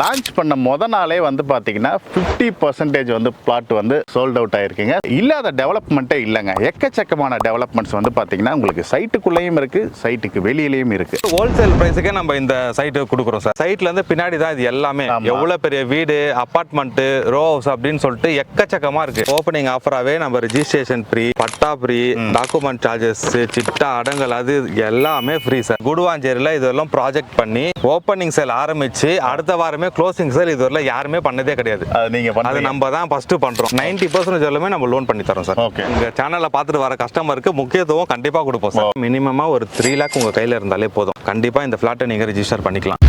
Launch பண்ண முத நாளே வந்து பாத்தீங்கன்னா 50% பர்சன்டேஜ் வந்து பிளாட் வந்து சோல்ட் அவுட் ஆயிருக்குங்க. இல்லாத டெவலப்மெண்ட்டே இல்லைங்க. எக்கச்சக்கமான டெவலப்மெண்ட்ஸ் வந்து பாத்தீங்கன்னா உங்களுக்கு சைட்டுக்குள்ளேயும் இருக்கு சைட்டுக்கு வெளியிலயும் இருக்கு. ஹோல்சேல் பிரைஸுக்கே நம்ம இந்த சைட்டு கொடுக்குறோம் சார் சைட்ல இருந்து பின்னாடி தான் இது எல்லாமே. ஆமா. எவ்வளவு பெரிய வீடு அபார்ட்மெண்ட் ரோ ஹவுஸ் அப்படின்னு சொல்லிட்டு எக்கச்சக்கமா இருக்கு. ஓப்பனிங் ஆஃபராகவே நம்ம registration free free document charges சிட்டா அடங்கல் அது எல்லாமே ஃப்ரீ சார் குடுவாஞ்சேரியில் இதெல்லாம் ப்ராஜெக்ட் பண்ணி ஓப்பனிங் சேல் ஆரம்பிச்சு அடுத்த வாரமே க்ளோசிங் சேல் இதுவரை யாருமே பண்ணதே கிடையாது. அது நீங்க அது நம்ம தான் ஃபர்ஸ்ட் பண்றோம். நைன்டி பர்சன்டேஜ் எல்லாமே நம்ம லோன் பண்ணி தரோம் சார். உங்க சேனலை பார்த்துட்டு வர கஸ்டமருக்கு முக்கியத்துவம் கண்டிப்பா கொடுப்போம் சார் மினிமமா ஒரு த்ரீ லேக் உங்க கையில இருந்தாலே போதும். கண்டிப்பா இந்த ஃபிளாட்டை நீங்க ரிஜிஸ்டர் பண்ணிக்கலாம்.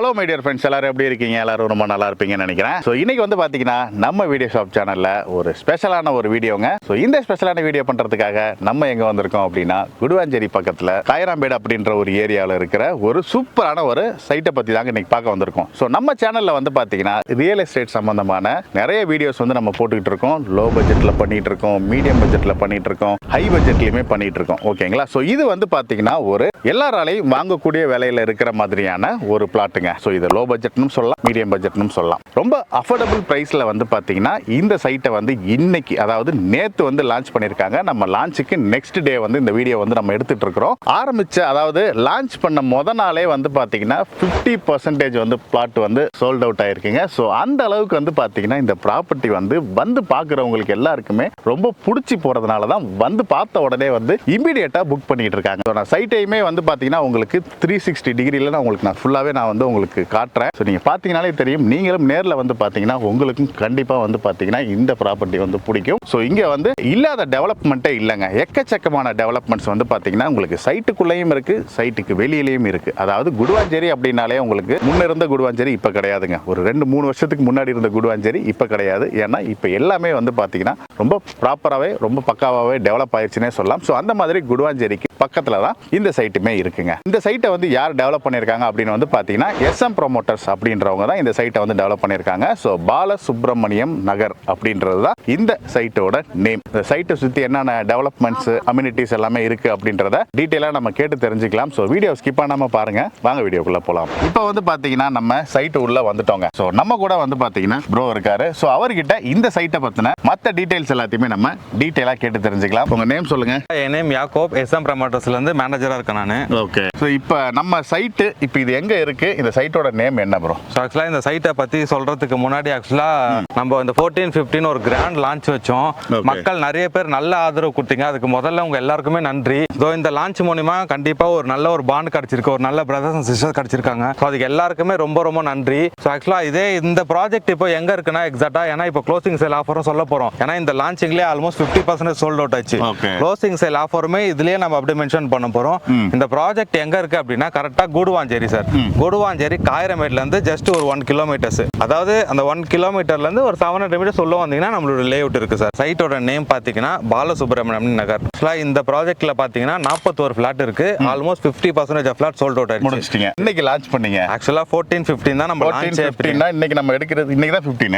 ஹலோ மை டியர் ஃப்ரெண்ட்ஸ் எல்லாரும் எப்படி இருக்கீங்க? எல்லாரும் ரொம்ப நல்லா இருப்பீங்கன்னு நினைக்கிறேன். ஸோ இன்னைக்கு வந்து பார்த்தீங்கன்னா நம்ம வீடியோ ஷாப் சேனலில் ஒரு ஸ்பெஷலான ஒரு வீடியோங்க. ஸோ இந்த ஸ்பெஷலான வீடியோ பண்ணுறதுக்காக நம்ம எங்கே வந்திருக்கோம் அப்படின்னா குடுவாஞ்சேரி பக்கத்தில் காயராம்பேடு அப்படின்ற ஒரு ஏரியாவில் இருக்கிற ஒரு சூப்பரான ஒரு சைட்டை பற்றி தாங்க இன்னைக்கு பார்க்க வந்திருக்கோம். ஸோ நம்ம சேனலில் வந்து பார்த்தீங்கன்னா ரியல் எஸ்டேட் சம்மந்தமான நிறைய வீடியோஸ் வந்து நம்ம போட்டுக்கிட்டு இருக்கோம். லோ பட்ஜெட்டில் பண்ணிட்டு இருக்கோம் மீடியம் பட்ஜெட்டில் பண்ணிட்டு இருக்கோம் ஹை பட்ஜெட்லையுமே பண்ணிட்டு இருக்கோம். ஓகேங்களா ஸோ இது வந்து பார்த்தீங்கன்னா ஒரு எல்லாராலையும் வாங்கக்கூடிய விலையில் இருக்கிற மாதிரியான ஒரு பிளாட்டுங்க ஸோ இது லோ பட்ஜெட்னு சொல்லலாம் மீடியம் பட்ஜெட்னு சொல்லலாம். ரொம்ப அஃபோர்டபுள் ப்ரைஸில் வந்து பார்த்தீங்கன்னா இந்த சைட்டை வந்து இன்னைக்கு அதாவது நேற்று வந்து லான்ச் பண்ணியிருக்காங்க நம்ம லான்ச்சுக்கு நெக்ஸ்ட் டே வந்து இந்த வீடியோ வந்து நம்ம எடுத்துட்டு இருக்கிறோம். ஆரம்பிச்ச அதாவது லான்ச் பண்ண முத நாளே வந்து பார்த்தீங்கன்னா ஃபிஃப்டி பர்சன்டேஜ் வந்து பிளாட் வந்து சோல்ட் அவுட் ஆயிருக்குங்க. ஸோ அந்த அளவுக்கு வந்து பார்த்தீங்கன்னா இந்த ப்ராப்பர்ட்டி வந்து வந்து பார்க்குறவங்களுக்கு எல்லாருக்குமே ரொம்ப பிடிச்சி போகிறதுனால தான் வந்து பார்த்த உடனே வந்து இமீடியட்டாக புக் பண்ணிட்டு இருக்காங்க. ஸோ நான் சைட்டையுமே வந்து பார்த்தீங்கன்னா உங்களுக்கு த்ரீ சிக்ஸ்டி டிகிரியில் நான் உங்களுக்கு நான் ஃபுல்லாகவே நான் வந்து உங்களுக்கு காட்டுறேன். ஸோ நீங்கள் பார்த்தீங்கனாலே தெரியும். நீங்களும் நேரில் வந்து பார்த்தீங்கன்னா உங்களுக்கும் கண்டிப்பாக வந்து பார்த்தீங்கன்னா இந்த ப்ராப்பர்ட்டி வந்து பிடிக்கும். ஸோ இங்கே வந்து இல்லாத டெவலப்மெண்ட்டே இல்லைங்க. எக்கச்சக்கமான டெவலப்மெண்ட்ஸ் வந்து பார்த்தீங்கன்னா உங்களுக்கு சைட்டுக்குள்ளேயும் இருக்கு சைட்டுக்கு வெளியிலையும் இருக்குது அதாவது குடுவாஞ்சேரி அப்படின்னாலே உங்களுக்கு முன்னே இருந்த குடுவாஞ்சேரி இப்போ கிடையாதுங்க. ஒரு ரெண்டு மூணு வருஷத்துக்கு முன்னாடி இருந்த குடுவாஞ்சேரி இப்போ கிடையாது. ஏன்னா இப்போ எல்லாமே வந்து பார்த்தீங்கன்னா ரொம்ப ப்ராப்பராகவே ரொம்ப பக்காவாகவே டெவலப் ஆயிடுச்சுன்னே சொல்லலாம். ஸோ அந்த மாதிரி குடுவாஞ்சேரிக்கு பக்கத்தில் தான் இந்த சைட்டுமே இருக்குங்க. இந்த சைட்டை வந்து யார் டெவலப் பண்ணியிருக்காங்க அப்படின்னு வந்து பார்த்தீங்கன்னா எஸ்எம் ப்ரொமோட்டர்ஸ் அப்படின்றவங்க தான் இந்த சைட்டை வந்து டெவலப் பண்ணியிருக்காங்க. ஸோ பாலசுப்ரமணியம் நகர் அப்படின்றது தான் இந்த சைட்டோட நேம் இந்த சைட்டை சுற்றி என்னென்ன டெவலப்மெண்ட்ஸ் அம்யூனிட்டிஸ் எல்லாமே இருக்கு அப்படின்றத டீட்டெயிலாக நம்ம கேட்டு தெரிஞ்சுக்கலாம். ஸோ வீடியோ ஸ்கிப் பண்ணாமல் பாருங்க. வாங்க வீடியோக்குள்ள போகலாம் இப்போ வந்து பார்த்தீங்கன்னா நம்ம சைட்டு உள்ள வந்துட்டோங்க. ஸோ நம்ம கூட வந்து பார்த்தீங்கன்னா ப்ரோ இருக்காரு. ஸோ அவர்கிட்ட இந்த சைட்டை பற்றின மற்ற டீட்டெயில்ஸ் எல்லாத்தையுமே நம்ம டீட்டெயிலாக கேட்டு தெரிஞ்சுக்கலாம். உங்க நேம் சொல்லுங்க. என் நேம் யாக்கோப். எஸ்எம் ப்ரமோட்டர்ஸ்ல இருந்து மேனேஜரா இருக்கேன் நான். ஓகே ஸோ இப்போ நம்ம சைட்டு இப்போ இது எங்க இருக்கு? இந்த சைட்டோட நேம் என்ன ப்ரோ ஸோ ஆக்சுவலாக இந்த சைட்டை பற்றி சொல்கிறதுக்கு முன்னாடி ஆக்சுவலாக நம்ம இந்த ஃபோர்டீன் ஃபிஃப்டின் ஒரு கிராண்ட் லான்ச் வச்சோம். மக்கள் நிறைய பேர் நல்ல ஆதரவு கொடுத்தீங்க. அதுக்கு முதல்ல உங்க எல்லாருக்குமே நன்றி. ஸோ இந்த லான்ச் மூலிமா கண்டிப்பாக ஒரு நல்ல ஒரு பாண்ட் கிடச்சிருக்கு. ஒரு நல்ல பிரதர்ஸ் அண்ட் சிஸ்டர்ஸ் கிடச்சிருக்காங்க. ஸோ அதுக்கு எல்லாருக்குமே ரொம்ப ரொம்ப நன்றி. ஸோ ஆக்சுவலாக இதே இந்த ப்ராஜெக்ட் இப்போ எங்கே இருக்குன்னா எக்ஸாக்டாக ஏன்னா இப்போ க்ளோசிங் சேல் ஆஃபரும் சொல்ல போகிறோம் ஏன்னா இந்த லான்ச்சிங்லேயே almost fifty percentage sold out ஆச்சு. க்ளோசிங் சேல் ஆஃபருமே இதுலயே நம்ம அப்படியே மென்ஷன் பண்ண போகிறோம் இந்த ப்ராஜெக்ட் எங்கே இருக்கு அப்படின்னா கரெக்டாக கூடுவாஞ்சேரி சார் கூடுவாஞ்சேரி காயிரமேட்ல இருந்து ஜஸ்ட் ஒரு ஒன் கிலோமீட்டர்ஸ் அதாவது அந்த ஒன் கிலோமீட்டர்ல இருந்து ஒரு செவன் ஹண்ட்ரட் மீட்டர்ஸ் உள்ள வந்தீங்கன்னா நம்மளோட லேஅவுட் இருக்கு சார் சைட்டோட நேம் பார்த்தீங்கன்னா பாலசுப்ரமணியம் நகர். ஆக்சுவலாக இந்த ப்ராஜெக்ட்ல பார்த்தீங்கன்னா நாற்பத்தோரு ஃபிளாட் இருக்கு. Almost fifty percentage off flat sold out முடிச்சிட்டீங்க இன்னைக்கு லான்ச் பண்ணீங்க? ஆக்சுவலாக ஃபோர்டீன் ஃபிஃப்டீன் தான் நம்ம லான்ச் ஃபிஃப்டின்னா இன்னைக்கு நம்ம எடுக்கிறது இன்னைக்கு தான் ஃபிஃப்டீன்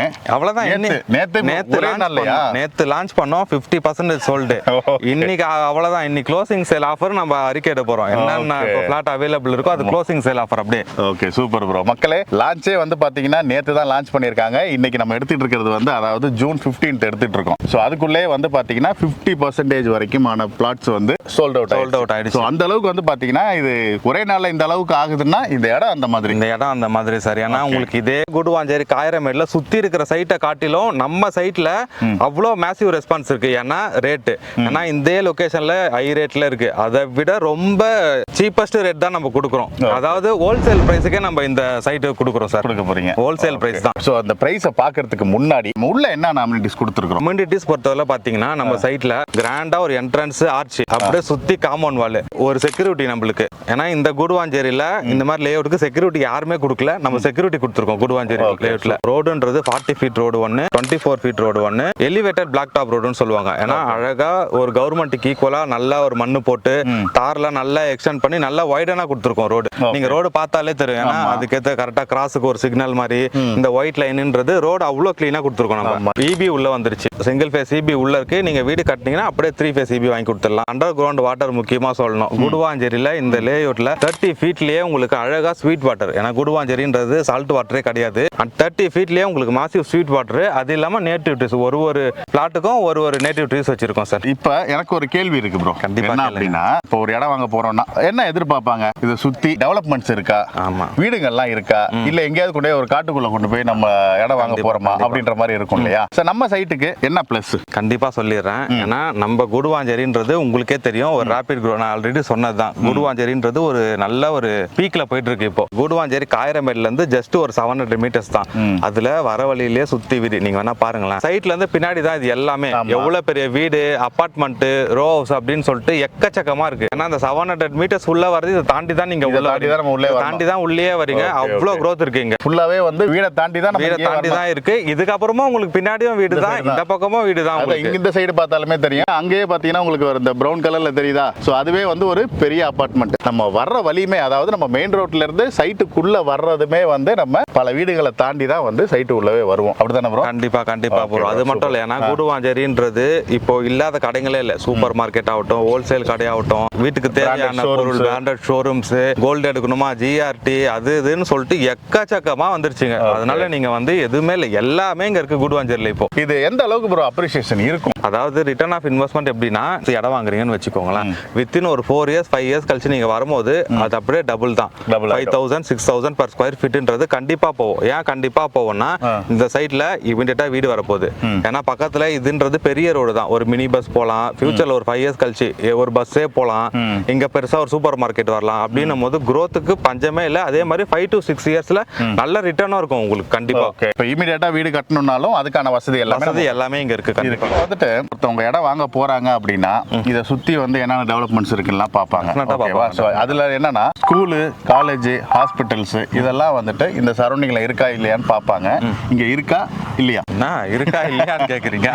ஒரே launch நாள்லயா? பண்ணோம். நேத்து லான்ச் பண்ணோம். 50% பர்சன்டேஜ் சோல்டு. இன்னைக்கு அ- அவ்வளவுதான். இன்னைக்கு க்ளோசிங் சேல் ஆஃபர் நம்ம அறிக்கையிட போறோம். என்னென்ன Okay. பிளாட் அவைலபிள் இருக்கோ அது க்ளோசிங் சேல் ஆஃபர் அப்படியே. ஓகே சூப்பர் ப்ரோ மக்களே லான்ச்சே வந்து பாத்தீங்கன்னா நேத்து தான் லான்ச் பண்ணியிருக்காங்க. இன்னைக்கு நம்ம எடுத்துட்டு இருக்கிறது வந்து அதாவது ஜூன் 15th எடுத்துட்டு இருக்கோம். ஸோ அதுக்குள்ளே வந்து பாத்தீங்கன்னா 50% பர்சன்டேஜ் வரைக்குமான பிளாட்ஸ் வந்து சோல்ட் அவுட் Sold out ஆயிடுச்சு. ஸோ அந்த அளவுக்கு வந்து பாத்தீங்கன்னா இது ஒரே நாள்ல இந்த அளவுக்கு ஆகுதுன்னா இந்த இடம் அந்த மாதிரி. இந்த இடம் அந்த மாதிரி சார் ஏன்னா உங்களுக்கு இதே குடுவாஞ்சேரி காயிரமேட்ல சுத்தி இருக்கிற சைட்டை காட்டிலும் நம்ம சைட்ல அவ்வளோ மேசிவ் ரெஸ்பான்ஸ் இருக்கு. ஏன்னா ரேட்டு ஏன்னா இந்த லொகேஷன்ல ஹை ரேட்ல இருக்கு. அதை விட ரொம்ப சீப்பஸ்ட் ரேட் தான் நம்ம கொடுக்குறோம். அதாவது ஹோல்சேல் பிரைஸுக்கே நம்ம இந்த சைட்டு கொடுக்குறோம் சார் கொடுக்க போறீங்க. ஹோல்சேல் பிரைஸ் தான். ஸோ அந்த ப்ரைஸை பார்க்கறதுக்கு முன்னாடி உள்ள என்ன அம்யூனிட்டிஸ் கொடுத்துருக்கோம் கம்யூனிட்டிஸ் பொறுத்தவரை பாத்தீங்கன்னா நம்ம சைட்ல கிராண்டா ஒரு என்ட்ரன்ஸ் ஆர்ச் அப்படியே சுத்தி காம்பவுண்ட் வால் ஒரு செக்யூரிட்டி நம்மளுக்கு. ஏன்னா இந்த குடுவாஞ்சேரியில இந்த மாதிரி லேஅவுட்டுக்கு செக்யூரிட்டி யாருமே கொடுக்கல. நம்ம செக்யூரிட்டி கொடுத்துருக்கோம் குடுவாஞ்சேரி. லேஅவுட்ல ரோடுன்றது ஃபார்ட்டி ஃபீட் ரோடு ஒன்னு டுவெண்ட்டி ஃபோர் ஃபீட் ரோடு ஒன்னு எலிவேட்டட் பிளாக் டாப் ரோடுன்னு சொல்லுவாங்க. ஏன்னா அழகா ஒரு கவர்மெண்ட்டுக்கு ஈக்குவலா நல்லா ஒரு மண்ணு போட்டு தார்ல நல்லா எக்ஸ்டெண்ட் பண்ணி நல்லா வைடனா கொடுத்துருக்கோம் ரோடு நீங்க ரோடு பார்த்தாலே தெரியும். ஏன்னா அதுக்கேற்ற கரெக்டாக கிராஸுக்கு ஒரு சிக்னல் மாதிரி இந்த ஒயிட் லைன்ன்றது ரோடு அவ்வளோ க்ளீனாக கொடுத்துருக்கோம் நம்ம. இபி உள்ள வந்துருச்சு. சிங்கிள் ஃபேஸ் இபி உள்ள இருக்கு. நீங்க வீடு கட்டினீங்கன்னா அப்படியே த்ரீ ஃபேஸ் இபி வாங்கி கொடுத்துடலாம். அண்டர் கிரவுண்ட் வாட்டர் முக்கியமா சொல்லணும். குடுவாஞ்சேரியில இந்த லேஅவுட்ல தேர்ட்டி ஃபீட்லயே உங்களுக்கு அழகா ஸ்வீட் வாட்டர் ஏன்னா குடுவாஞ்சேரின்றது சால்ட் வாட்டரே கிடையாது. தேர்ட்டி ஃபீட்லயே உங்களுக்கு மாசிவ் ஸ்வீட் வாட்டர் அது இல்லாம நேட்டிவ் ட்ரீஸ் ஒரு ஒரு பிளாட்டுக்கும் ஒரு ஒரு நேட்டிவ் ட்ரீஸ் வச்சிருக்கோம் சார். இப்ப எனக்கு ஒரு கேள்வி இருக்கு ப்ரோ கண்டிப்பா என்ன கேளுங்க. அப்படின்னா இப்போ ஒரு இடம் வாங்க போறோம்னா என்ன எதிர்பார்ப்பாங்க? இதை சுத்தி டெவலப்மெண்ட்ஸ் இருக்கா? ஆமா. வீடுங்கள்லாம் இருக்கா? இல்ல எங்கேயாவது கொண்டு போய் ஒரு காட்டுக்குள்ள கொண்டு போய் நம்ம இடம் வாங்க போறோமா. அப்படின்ற மாதிரி இருக்கும் இல்லையா? சார் நம்ம சைட்டுக்கு என்ன பிளஸ் கண்டிப்பா சொல்லிடுறேன். ஏன்னா நம்ம குடுவாஞ்சேரின்றது உங்களுக்கே தெரியும். ஒரு ரேபிட் க்ரோ நான் ஆல்ரெடி சொன்னதுதான். குடுவாஞ்சேரின்றது ஒரு நல்ல ஒரு பீக்ல போயிட்டு இருக்கு இப்போ. குடுவாஞ்சேரி காயிரமேட்ல இருந்து ஜஸ்ட் ஒரு செவன் ஹண்ட்ரட் மீட்டர்ஸ் தான். அதுல வர வழியிலே சுத்தி வீடு நீங்க வேணா பாருங்களேன். சைட்ல இருந்து பின்னாடி தான் இது எல்லாமே. எவ்வளவு பெரிய வீடு அபார்ட்மெண்ட் ரோ ஹவுஸ் அப்படின்னு சொல்லிட்டு எக்கச்சக்கமா இருக்கு. ஏன்னா அந்த செவன் ஹண்ட்ரட் மீட்டர்ஸ் உள்ள வருது இதை தாண்டி தான் நீங்க உள்ள தாண்டி தான் உள்ளே. தாண்டி தான் உள்ளே வரீங்க. Okay, அவ்வளோ okay. growth இருக்கு இங்க ஃபுல்லாவே வந்து வீடை தாண்டி தான் வீடை தாண்டி. தான் இருக்கு. இதுக்கப்புறமா உங்களுக்கு பின்னாடியும் வீடு தான். இந்த பக்கமும் வீடு தான் இங்க இந்த சைடு பார்த்தாலுமே தெரியும். அங்கேயே பாத்தீங்கன்னா உங்களுக்கு இந்த பிரவுன் கலர்ல தெரியுதா? சோ அதுவே வந்து ஒரு பெரிய அபார்ட்மெண்ட் நம்ம வர்ற வழியுமே அதாவது நம்ம மெயின் ரோட்ல இருந்து சைட்டுக்குள்ள வர்றதுமே வந்து நம்ம பல வீடுகளை தாண்டி தான் வந்து சைட்டு உள்ளவே வருவோம். அப்படிதானே ப்ரோ கண்டிப்பா கண்டிப்பா Okay, ப்ரோ அது மட்டும் இல்ல. ஏன்னா. கூடுவாஞ்சேரின்றது இப்போ இல்லாத கடைகளே இல்ல. சூப்பர் மார்க்கெட் ஆகட்டும் ஹோல்சேல் கடையாகட்டும் வீட்டுக்கு தேவையான. பொருள் பிராண்டட் ஷோரூம்ஸ் கோல்டு எடுக்கணுமா? ஜிஆர்டி அது இதுன்னு சொல்லிட்டு எக்கச்சக்கமா வந்துருச்சுங்க. அதனால நீங்க வந்து எதுவுமே இல்லை எல்லாமே இங்க இருக்கு கூடுவாஞ்சேரியில இப்போ. இது எந்த அளவுக்கு ப்ரோ அப்ரிசியேஷன் இருக்கும்? அதாவது ரிட்டர்ன் ஆஃப் இன்வெஸ்ட்மெண்ட் எப்படின்னா இடம் வாங்குறீங்கன்னு வச்சுக்கோங்களேன். வித்தின் ஒரு ஃபோர் இயர்ஸ் ஃபைவ் இயர்ஸ் கழிச்சு நீங்க வரும்போது அது அப்படியே டபுள் தான். Double five thousand six thousand per square ஃபீட்ன்றது கண்டிப்பா போகும். ஏன் கண்டிப்பா போகும்னா ஆ. இந்த சைட்ல இமீடியட்டா வீடு வரப்போகுது. ஏன்னா பக்கத்துல இதுன்றது பெரிய ரோடு தான். ஒரு மினி பஸ் போகலாம் ஃபியூச்சர்ல ஒரு ஃபைவ் இயர்ஸ் கழிச்சு ஒரு பஸ்ஸே போகலாம் இங்க பெருசா ஒரு சூப்பர் மார்க்கெட் வரலாம். அப்படின்னும் போது growth-க்கு பஞ்சமே இல்லை. அதே மாதிரி ஃபைவ் டு சிக்ஸ் இயர்ஸ்ல நல்ல ரிட்டர்னும் இருக்கும் உங்களுக்கு கண்டிப்பா. ஓகே இப்போ இமீடியட்டா வீடு கட்டணும்னாலும் அதுக்கான வசதி எல்லாமே வசதி எல்லாமே இங்க இருக்கு. வந்துட்டு ஒருத்தவங்க இடம் வாங்க போறாங்க அப்படின்னா இதை சுத்தி வந்து என்னென்ன டெவலப்மெண்ட்ஸ் இருக்குன்னா பார்ப்பாங்க. அதுல என்னன்னா ஸ்கூலு காலேஜ் ஹாஸ்பிட்டல்ஸ் இதெல்லாம் வந்துட்டு இந்த சரௌண்டிங்ல இருக்கா இல்லையான்னு பார்ப்பாங்க. இங்க இருக்கா இல்லையா? இருக்கா இல்லையான்னு கேக்குறீங்க?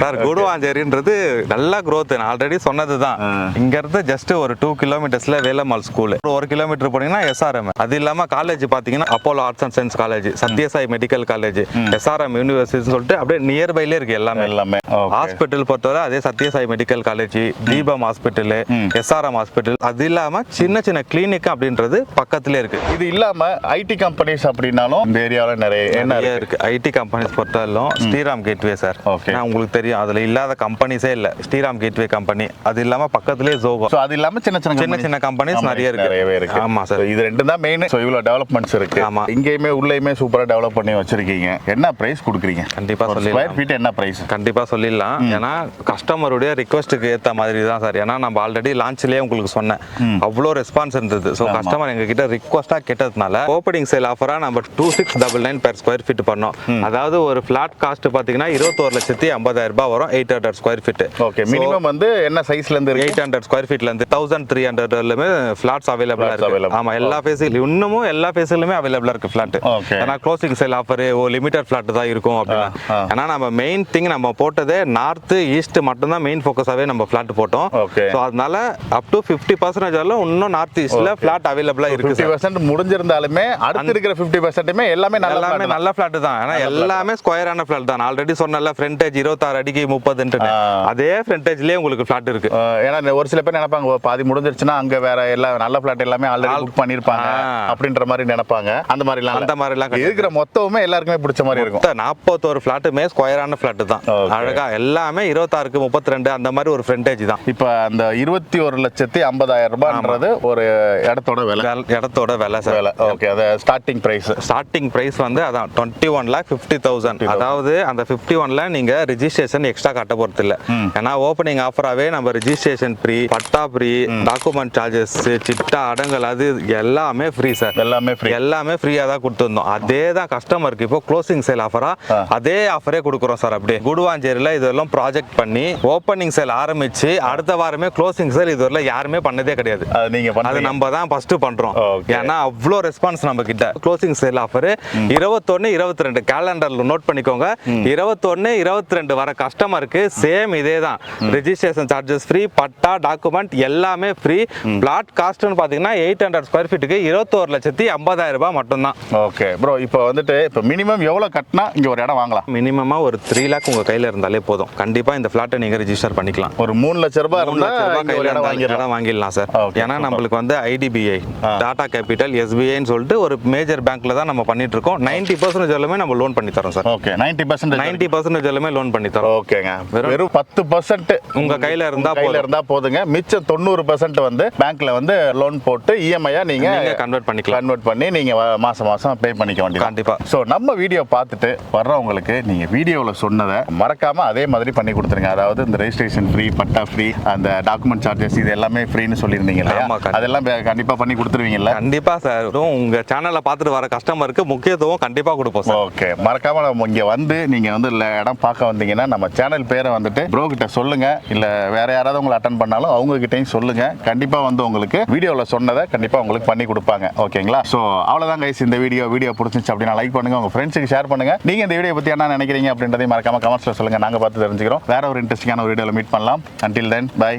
சார் குடுவாஞ்சேரின்றது நல்ல growth. நான் ஆல்ரெடி சொன்னதுதான். இங்க இருந்து ஜஸ்ட் ஒரு டூ கிலோமீட்டர்ஸ்ல வேலம்மாள் ஸ்கூல் ஒரு கிலோமீட்டர் போனீங்கன்னா எஸ்ஆர்எம் அது இல்லாம காலேஜ் பாத்தீங்கன்னா Apollo arts and science college Sathya Sai medical college SRM university சொல்லிட்டு அப்படியே நியர்பைலே இருக்கு எல்லாமே. எல்லாமே. ஹாஸ்பிட்டல் பொறுத்தவரை அதே Sathya Sai medical college Deepam hospital SRM hospital அது இல்லாம சின்ன சின்ன கிளினிக் அப்படின்றது பக்கத்திலே இருக்கு. இது இல்லாம ஐடி கம்பெனிஸ் அப்படின்னாலும் இந்த ஏரியாவில் நிறைய நிறைய இருக்கு? ஐடி கம்பெனிஸ் பொறுத்தவரையிலும் ஸ்ரீராம் கேட்வே சார். நான் உங்களுக்கு தெரியும். அதுல இல்லாத கம்பெனிஸே இல்ல. ஸ்ரீராம் கேட்வே கம்பெனி அது இல்லாம பக்கத்துலயே ஜோகோ அது இல்லாம சின்ன சின்ன சின்ன சின்ன கம்பெனிஸ் நிறைய இருக்கு. நிறையவே இருக்கு. ஆமா சார் இது ரெண்டு தான் மெயின் ஸோ இவ்வளோ டெவலப்மெண்ட்ஸ் இருக்கு. ஆமா. இங்கேயுமே உள்ளேயுமே சூப்பரா டெவலப் பண்ணி வச்சிருக்கீங்க. என்ன பிரைஸ் கொடுக்குறீங்க? கண்டிப்பா ஸ்கொயர் சொல்லிடலாம். ஃபீட் என்ன பிரைஸ் கண்டிப்பா சொல்லிடலாம். ஏன்னா கஸ்டமருடைய ரிக்வஸ்ட்டுக்கு ஏத்த மாதிரி தான் சார். ஏன்னா நம்ம ஆல்ரெடி லான்ச்லயே உங்களுக்கு சொன்னேன். அவ்வளோ ரெஸ்பான்ஸ் இருந்தது. ஸோ கஸ்டமர் எங்க கிட்ட ரிக்வஸ்டா கேட்டதுனால ஓப்பனிங் சேல் ஆஃபரா நம்ம two six double nine per square feet பண்ணோம். அதாவது ஒரு ஃபிளாட் காஸ்ட் பாத்தீங்கன்னா இருபத்தோரு லட்சத்தி ஐம்பதாயிரம் ரூபாய் வரும் eight hundred square feet okay minimum வந்து என்ன சைஸ்ல இருந்து இருக்கு? எயிட் ஹண்ட்ரட் ஸ்கொயர் ஃபீட்ல இருந்து தௌசண்ட் த்ரீ ஹண்ட்ரட்லயுமே ஃபிளாட்ஸ் அவைலபிளா Flats இருக்கு. available. ஆமா எல்லா ஃபேஸில் இன்னமும் எல்லா ஃபேஸ்லயுமே அவைலபிளா இருக்கு ஃபிளாட். ஏன்னா க்ளோசிங் சேல் ஆஃபர் ஓ லிமிடெட் ஃபிளாட் தான் இருக்கும் அப்படின்னா. ஏன்னா நம்ம மெயின் திங் நம்ம போட்டதே நார்த் ஈஸ்ட் மட்டும் தான் மெயின் ஃபோக்கஸாவே நம்ம ஃபிளாட் போட்டோம். ஸோ அதனால அப் டு ஃபிஃப்டி பர்சன்டேஜ் வரலும் இன்னும் நார்த் ஈஸ்ட்ல ஃபிளாட் அவைலபிளா இருக்கு ஃபிஃப்டி பர்சன்ட் முடிஞ்சிருந்தாலுமே அடுத்து இருக்கிற ஃபிஃப்டி பர்சன்ட்டுமே எல்லாமே நல்ல எல்லாமே. நல்ல ஃபிளாட் தான் ஏன்னா எல்லாமே ஸ்கொயரான ஃபிளாட் தான் ஆல்ரெடி சொன்னல ஃப்ரண்டேஜ் இருபத்தாறு அடிக்கு முப்பதுன்ட்டு. அதே ஃப்ரண்டேஜ்லயே உங்களுக்கு ஃபிளாட் இருக்கு ஏன்னா ஒரு சில பேர் நினைப்பாங்க பாதி முடிஞ்சிருச்சுன்னா அங்க வேற எல்லா நல்ல பிளாட் எல்லாமே ஆல்ரெடி புக் பண்ணிருப்பாங்க ஆ. அப்படின்ற மாதிரி நினைப்பாங்க அந்த மாதிரி எல்லாம் அந்த மாதிரி எல்லாம் கிடையாது. இருக்கிற மொத்தமுமே எல்லாருக்குமே பிடிச்ச மாதிரி இருக்கும் நாற்பத்தோரு ஃபிளாட்டுமே ஸ்கொயரான ஃபிளாட் தான் Okay. அழகா எல்லாமே இருபத்தாறுக்கு முப்பத்தி ரெண்டு அந்த மாதிரி ஒரு ஃப்ரண்டேஜ் தான். இப்ப அந்த இருபத்தி ஒரு லட்சத்தி ஐம்பதாயிரம் ரூபான்றது ஒரு இடத்தோட விலை. இடத்தோட விலை சார். விலை. ஓகே அது ஸ்டார்டிங் பிரைஸ் ஸ்டார்டிங் பிரைஸ் வந்து அதான் twenty one lakh fifty thousand அதாவது அந்த ஃபிஃப்டி ஒன்ல நீங்க ரிஜிஸ்ட்ரேஷன் எக்ஸ்ட்ரா கட்ட போறது இல்ல. ஏன்னா ஓப்பனிங் ஆஃபராகவே நம்ம registration free patta free document charges சிட்டா அடங்கல் அது எல்லாமே ஃப்ரீ சார். எல்லாமே ஃப்ரீ எல்லாமே ஃப்ரீயா தான் கொடுத்துருந்தோம். அதே தான் கஸ்டமருக்கு இப்போ க்ளோசிங் சேல் ஆஃபரா அதே ஆஃபரே கொடுக்குறோம் சார் அப்படியே. குடுவாஞ்சேரியில இதெல்லாம் வரலும் ப்ராஜெக்ட் பண்ணி ஓப்பனிங் சேல் ஆரம்பிச்சு அடுத்த வாரமே க்ளோசிங் சேல் இதுவரை யாருமே பண்ணதே கிடையாது. அது நீங்க அது நம்ம தான் ஃபர்ஸ்ட் பண்றோம். ஏன்னா அவ்வளோ ரெஸ்பான்ஸ் நம்ம கிட்ட. க்ளோசிங் சேல் ஆஃபர் இருபத்தொன்னு இருபத்தி ரெண்டு கேலண்டர்ல நோட் பண்ணிக்கோங்க. இருபத்தொன்னு இருபத்தி ரெண்டு வர கஸ்டமருக்கு சேம் இதே தான். Registration charges free patta document எல்லாமே ஃப்ரீ பிளாட் காஸ்ட்னு பார்த்தீங்கன்னா எயிட் ஹண்ட்ரட் ஸ்கொயர் ஃபீட்டுக்கு இருபத்தோரு லட்சத்தி ஐம்பதாயிரம் ரூபாய் மட்டும்தான். ஓகே ப்ரோ இப்போ வந்துட்டு இப்போ மினிமம் எவ்வளவு கட்டினா இங்க ஒரு இடம் வாங்கலாம்? மினிமமாக ஒரு த்ரீ லேக் உங்க கையில இருந்தாலே போதும். கண்டிப்பா இந்த ஃபிளாட்டை நீங்க ரெஜிஸ்டர் பண்ணிக்கலாம். ஒரு மூணு லட்ச ரூபாய் மூணு லட்ச ரூபாய் கையில வாங்கிடலாம். வாங்கிடலாம் சார். ஏன்னா. நம்மளுக்கு வந்து ஐடிபிஐ டாடா கேபிட்டல் எஸ்பிஐன்னு சொல்லிட்டு ஒரு மேஜர் பேங்க்ல தான் நம்ம பண்ணிட்டு இருக்கோம். நைன்டி பர்சன்டேஜ் எல்லாமே நம்ம லோன் பண்ணி தரோம் sir. Okay ninety percentage ninety percentage எல்லாமே லோன் பண்ணி தரோம். ஓகேங்க வெறும் பத்து பர்சன்ட் உங்க கையில இருந்தா கையில போதும். இருந்தா போதுங்க. மிச்சம் தொண்ணூறு பர்சன்ட் வந்து பேங்க்ல வந்து லோன் போட்டு E இஎம்ஐயா நீங்க நீங்க convert பண்ணிக்கலாம். கன்வெர்ட் பண்ணி நீங்க வ- மாசம் மாசம் பே பண்ணிக்க வேண்டியது கண்டிப்பா. ஸோ நம்ம வீடியோ பார்த்துட்டு வர்றவங்களுக்கு நீங்க வீடியோவில் சொன்னதை மறக்காம அதே மாதிரி பண்ணி கொடுத்துருங்க. அதாவது இந்த ரெஜிஸ்ட்ரேஷன் ஃப்ரீ பட்டா ஃப்ரீ அந்த டாக்குமெண்ட் சார்ஜஸ் இது எல்லாமே ஃப்ரீன்னு சொல்லியிருந்தீங்க. அதெல்லாம் பே- கண்டிப்பா பண்ணி கொடுத்துருவீங்கல்ல? கண்டிப்பா சார். அதுவும் உங்க சேனலை பார்த்துட்டு வர கஸ்டமருக்கு முக்கியத்துவம் கண்டிப்பா கொடுப்போம் சார். ஓகே. மறக்காம நம்ம இங்க வந்து நீங்க வந்து இல்ல இடம் பார்க்க வந்தீங்கன்னா நம்ம சேனல் பேரை வந்துட்டு ப்ரோ கிட்ட சொல்லுங்க. இல்ல வேற யாராவது உங்களை அட்டன் பண்ணாலும் அவங்க கிட்டயும் சொல்லுங்க. கண்டிப்பா வந்து உங்களுக்கு வீடியோல சொன்னதை கண்டிப்பா உங்களுக்கு பண்ணி கொடுப்பாங்க. ஓகேங்களா? ஸோ அவ்வளவுதான் கைஸ் இந்த வீடியோ வீடியோ பிடிச்சிச்சு அப்படின்னா லைக் பண்ணுங்க. உங்க ஃப்ரெண்ட்ஸுக்கு ஷேர் பண்ணுங்க. நீங்க இந்த வீடியோ பத்தி என்ன நினைக்கிறீங்க அப்படின்றதையும் மறக்காம கமெண்ட்ஸ்ல சொல்லுங்க. நாங்க பார்த்து தெரிஞ்சுக்கிறோம் வேற ஒரு இன்ட்ரெஸ்டிங்கான ஒரு வீடியோவில் மீட் பண்ணலாம். Until then by